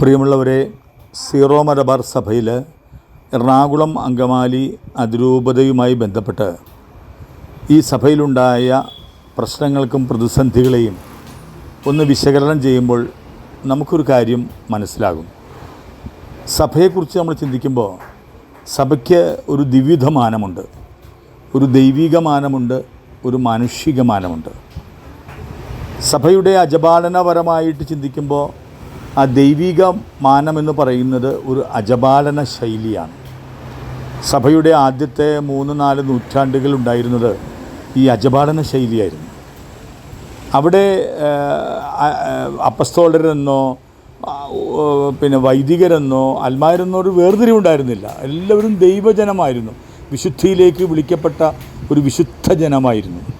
പ്രിയമുള്ളവരെ സീറോ മലബാർ സഭയിൽ എറണാകുളം അങ്കമാലി അതിരൂപതയുമായി ബന്ധപ്പെട്ട് ഈ സഭയിലുണ്ടായ പ്രശ്നങ്ങൾക്കും പ്രതിസന്ധികളെയും ഒന്ന് വിശകലനം ചെയ്യുമ്പോൾ നമുക്കൊരു കാര്യം മനസ്സിലാകും. സഭയെക്കുറിച്ച് നമ്മൾ ചിന്തിക്കുമ്പോൾ സഭയ്ക്ക് ഒരു ദിവ്യുധ മാനമുണ്ട് ഒരു ദൈവിക മാനമുണ്ട് ഒരു മാനുഷിക മാനമുണ്ട് സഭയുടെ അജപാലനപരമായിട്ട് ചിന്തിക്കുമ്പോൾ ആ ദൈവിക മാനമെന്ന് പറയുന്നത് ഒരു അജപാലന ശൈലിയാണ്. സഭയുടെ ആദ്യത്തെ മൂന്ന് നാല് നൂറ്റാണ്ടുകൾ ഉണ്ടായിരുന്നത് ഈ അജപാലന ശൈലിയായിരുന്നു. അവിടെ അപ്പസ്തോളരെന്നോ പിന്നെ വൈദികരെന്നോ അൽമാരെന്നോ ഒരു വേർതിരിവുണ്ടായിരുന്നില്ല. എല്ലാവരും ദൈവജനമായിരുന്നു. വിശുദ്ധിയിലേക്ക് വിളിക്കപ്പെട്ട ഒരു വിശുദ്ധ ജനമായിരുന്നു.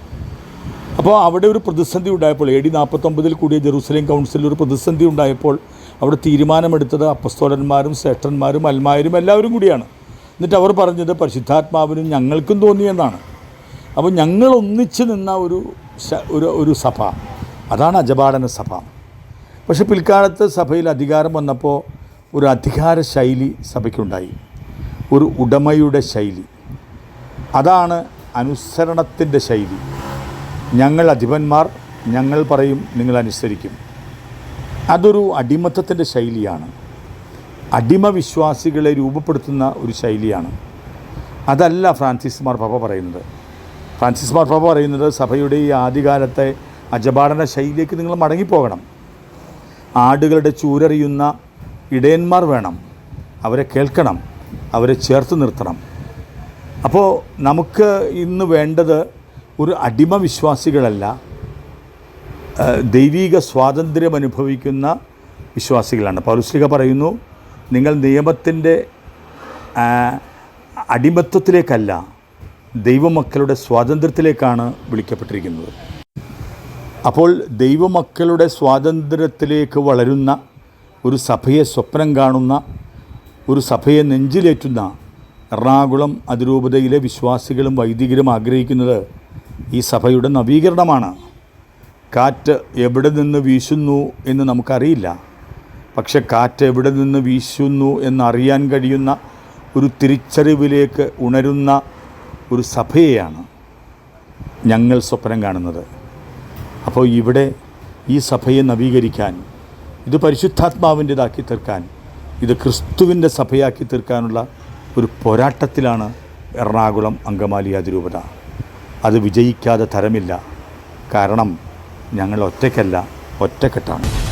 അപ്പോൾ അവിടെ ഒരു പ്രതിസന്ധി ഉണ്ടായപ്പോൾ എ ഡി നാൽപ്പത്തൊമ്പതിൽ കൂടിയ ജെറൂസലേം കൗൺസിലിൽ ഒരു പ്രതിസന്ധി ഉണ്ടായപ്പോൾ അവിടെ തീരുമാനമെടുത്തത് അപ്പസ്തോലന്മാരും ശ്രേഷ്ഠന്മാരും അൽമാരും എല്ലാവരും കൂടിയാണ്. എന്നിട്ട് അവർ പറഞ്ഞത് പരിശുദ്ധാത്മാവിനും ഞങ്ങൾക്കും തോന്നിയെന്നാണ് അപ്പോൾ ഞങ്ങൾ ഒന്നിച്ച് നിന്ന ഒരു ഒരു ഒരു സഭ അതാണ് അജപാടന സഭ. പക്ഷെ പിൽക്കാലത്ത് സഭയിൽ അധികാരം വന്നപ്പോൾ ഒരു അധികാര ശൈലി സഭയ്ക്കുണ്ടായി. ഒരു ഉടമയുടെ ശൈലി. അതാണ് അനുസരണത്തിന്റെ ശൈലി. ഞങ്ങൾ അധിപന്മാർ ഞങ്ങൾ പറയും നിങ്ങൾ അനുസരിക്കും. അതൊരു അടിമത്തത്തിന്റെ ശൈലിയാണ്. അടിമ വിശ്വാസികളെ രൂപപ്പെടുത്തുന്ന ഒരു ശൈലിയാണ്. അതല്ല ഫ്രാൻസിസ് മാർ പാപ്പ പറയുന്നത്. ഫ്രാൻസിസ് മാർ പാപ്പ പറയുന്നത് സഭയുടെ ഈ ആദ്യകാലത്തെ അജപാടന ശൈലിയിലേക്ക് നിങ്ങൾ മടങ്ങിപ്പോകണം. ആടുകളുടെ ചൂരറിയുന്ന ഇടയന്മാർ വേണം. അവരെ കേൾക്കണം. അവരെ ചേർത്ത് നിർത്തണം. അപ്പോൾ നമുക്ക് ഇന്ന് വേണ്ടത് ഒരു അടിമ വിശ്വാസികളല്ല ദൈവീക സ്വാതന്ത്ര്യം അനുഭവിക്കുന്ന വിശ്വാസികളാണ്. പൗരസ്ലിക പറയുന്നു നിങ്ങൾ നിയമത്തിന്റെ അടിമത്വത്തിലേക്കല്ല ദൈവമക്കളുടെ സ്വാതന്ത്ര്യത്തിലേക്കാണ് വിളിക്കപ്പെട്ടിരിക്കുന്നത്. അപ്പോൾ ദൈവമക്കളുടെ സ്വാതന്ത്ര്യത്തിലേക്ക് വളരുന്ന ഒരു സഭയെ സ്വപ്നം കാണുന്ന ഒരു സഭയെ നെഞ്ചിലേറ്റുന്ന എറണാകുളം അതിരൂപതയിലെ വിശ്വാസികളും വൈദികരും ആഗ്രഹിക്കുന്നത് ഈ സഭയുടെ നവീകരണമാണ്. കാറ്റ് എവിടെ നിന്ന് വീശുന്നു എന്ന് നമുക്കറിയില്ല. പക്ഷെ കാറ്റ് എവിടെ നിന്ന് വീശുന്നു എന്നറിയാൻ കഴിയുന്ന ഒരു തിരിച്ചറിവിലേക്ക് ഉണരുന്ന ഒരു സഭയെയാണ് ഞങ്ങൾ സ്വപ്നം കാണുന്നത്. അപ്പോൾ ഇവിടെ ഈ സഭയെ നവീകരിക്കാൻ ഇത് പരിശുദ്ധാത്മാവിന്റെതാക്കി തീർക്കാൻ ഇത് ക്രിസ്തുവിന്റെ സഭയാക്കി തീർക്കാനുള്ള ഒരു പോരാട്ടത്തിലാണ് എറണാകുളം അങ്കമാലി അതിരൂപത. അത് വിജയിക്കാതെ തരമില്ല. കാരണം ഞങ്ങൾ ഒറ്റയ്ക്കല്ല ഒറ്റക്കെട്ടാണ്.